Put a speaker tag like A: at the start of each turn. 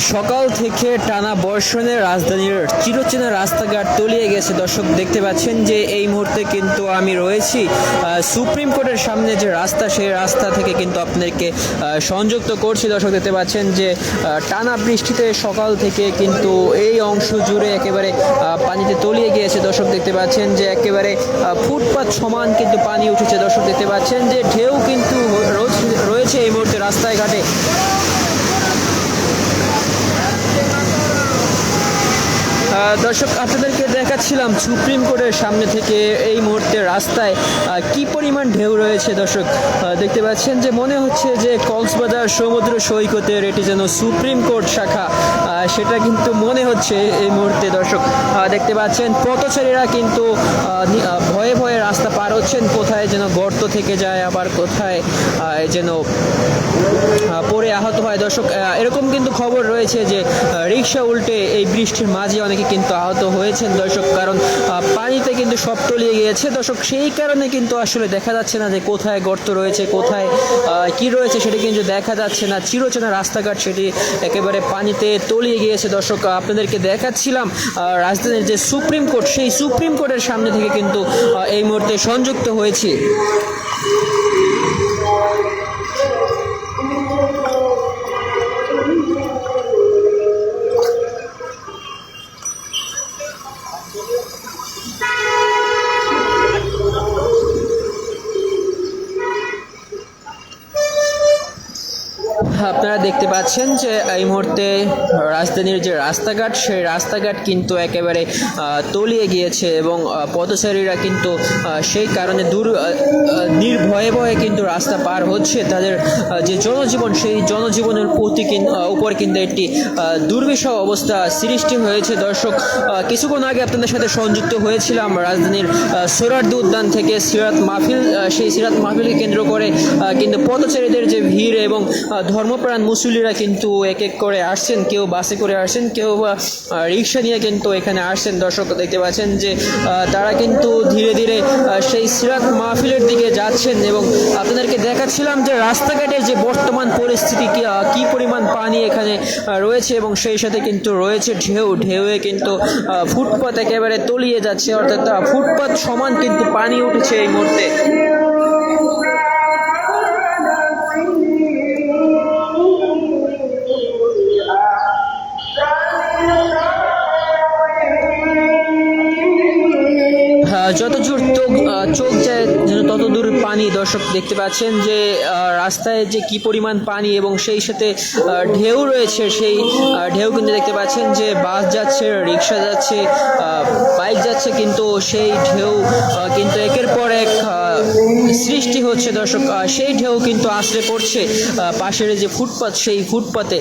A: সকাল থেকে টানা বর্ষণে রাজধানীর চিরচেনা রাস্তাঘাট তলিয়ে গেছে। দর্শক, দেখতে পাচ্ছেন যে এই মুহূর্তে কিন্তু আমি রয়েছি সুপ্রিম কোর্টের সামনে যে রাস্তা, সেই রাস্তা থেকে কিন্তু আপনাদেরকে সংযুক্ত করছি। দর্শক, দেখতে পাচ্ছেন যে টানা বৃষ্টিতে সকাল থেকে কিন্তু এই অংশ জুড়ে একেবারে পানিতে তলিয়ে গিয়েছে। দর্শক, দেখতে পাচ্ছেন যে একেবারে ফুটপাত সমান কিন্তু পানি উঠেছে। দর্শক, দেখতে পাচ্ছেন যে ঢেউ কিন্তু রোজ- রয়েছে এই মুহূর্তে রাস্তায় ঘাটে আহ, দর্শক, আপনাদেরকে দেখাচ্ছিলাম সুপ্রিম কোর্টের সামনে থেকে এই মুহূর্তে রাস্তায় কি পরিমাণ ঢেউ রয়েছে দর্শক? দেখতে পাচ্ছেন যে মনে হচ্ছে যে কক্সবাজার সমুদ্র সৈকতের এটি যেন সুপ্রিম কোর্ট শাখা। সেটা কিন্তু মনে হচ্ছে এই মুহূর্তে দর্শক। দেখতে পাচ্ছেন পথচারীরা কিন্তু ভয়ে ভয়ে রাস্তা পার হচ্ছেন। কোথায় যেন গর্ত থেকে যায়, আবার কোথায় যেন পড়ে আহত হয়। দর্শক এরকম কিন্তু খবর রয়েছে যে রিক্সা উল্টে এই বৃষ্টির মাঝে অনেকে কিন্তু আহত হয়েছেন দর্শক, কারণ পানিতে কিন্তু সব তলিয়ে গিয়েছে। দর্শক, সেই কারণে কিন্তু আসলে দেখা যাচ্ছে না যে কোথায় গর্ত রয়েছে, কোথায় কি রয়েছে সেটি কিন্তু দেখা যাচ্ছে না। চিরচেনা রাস্তাঘাট সেটি একেবারে পানিতে তলিয়ে গিয়েছে। দর্শক, আপনাদেরকে দেখাচ্ছিলাম রাজধানীর যে সুপ্রিম কোর্ট, সেই সুপ্রিম কোর্টের সামনে থেকে কিন্তু এই মুহূর্তে সংযুক্ত হয়েছি। আপনারা দেখতে পাচ্ছেন যে এই মুহূর্তে রাজধানীর যে রাস্তাঘাট সেই রাস্তাঘাট কিন্তু একেবারে তলিয়ে গিয়েছে এবং পথচারীরা কিন্তু সেই কারণে দূর নির্ভয়ে ভয়ে কিন্তু রাস্তা পার হচ্ছে। তাদের যে জনজীবন সেই জনজীবনের প্রতি উপর কিন্তু একটি দুর্বিষহ অবস্থা সৃষ্টি হয়েছে। দর্শক কিছুক্ষণ আগে আপনাদের সাথে সংযুক্ত হয়েছিলাম রাজধানীর সোরারদু উদ্যান থেকে সিরাত মাহফিল সেই সিরাত মাহফিলকে কেন্দ্র করে কিন্তু পথচারীদের যে ভিড় এবং আহ, ধর্মপ্রাণ মুসল্লিরা কিন্তু এক এক করে আসছেন কেউ বাসে করে আসছেন কেউ বা রিক্সা নিয়ে কিন্তু এখানে আসছেন। দর্শক দেখতে পাচ্ছেন যে তারা কিন্তু ধীরে ধীরে সেই সিরাত মাহফিলের দিকে যাচ্ছেন এবং আপনাদেরকে দেখাচ্ছিলাম যে রাস্তাঘাটের যে বর্তমান পরিস্থিতি কি পরিমাণ পানি এখানে রয়েছে এবং সেই সাথে কিন্তু রয়েছে ঢেউ। ঢেউয়ে কিন্তু ফুটপাত একেবারে তলিয়ে যাচ্ছে অর্থাৎ আহ, ফুটপাত সমান কিন্তু পানি উঠেছে এই মুহূর্তে। যত দূর চোখ চোখ যায়, যেন তত দূর পানি দর্শক দেখতে পাচ্ছেন যে রাস্তায় যে কি পরিমাণ পানি এবং সেই সাথে ঢেউ রয়েছে, সেই ঢেউ কিন্তু দেখতে পাচ্ছেন যে বাস যাচ্ছে, রিক্সা যাচ্ছে বাইক যাচ্ছে কিন্তু সেই ঢেউ কিন্তু একের পর এক সৃষ্টি হচ্ছে দর্শক। সেই ঢেউ কিন্তু আশ্রে পড়ছে পাশের যে ফুটপাত, সেই ফুটপাতে।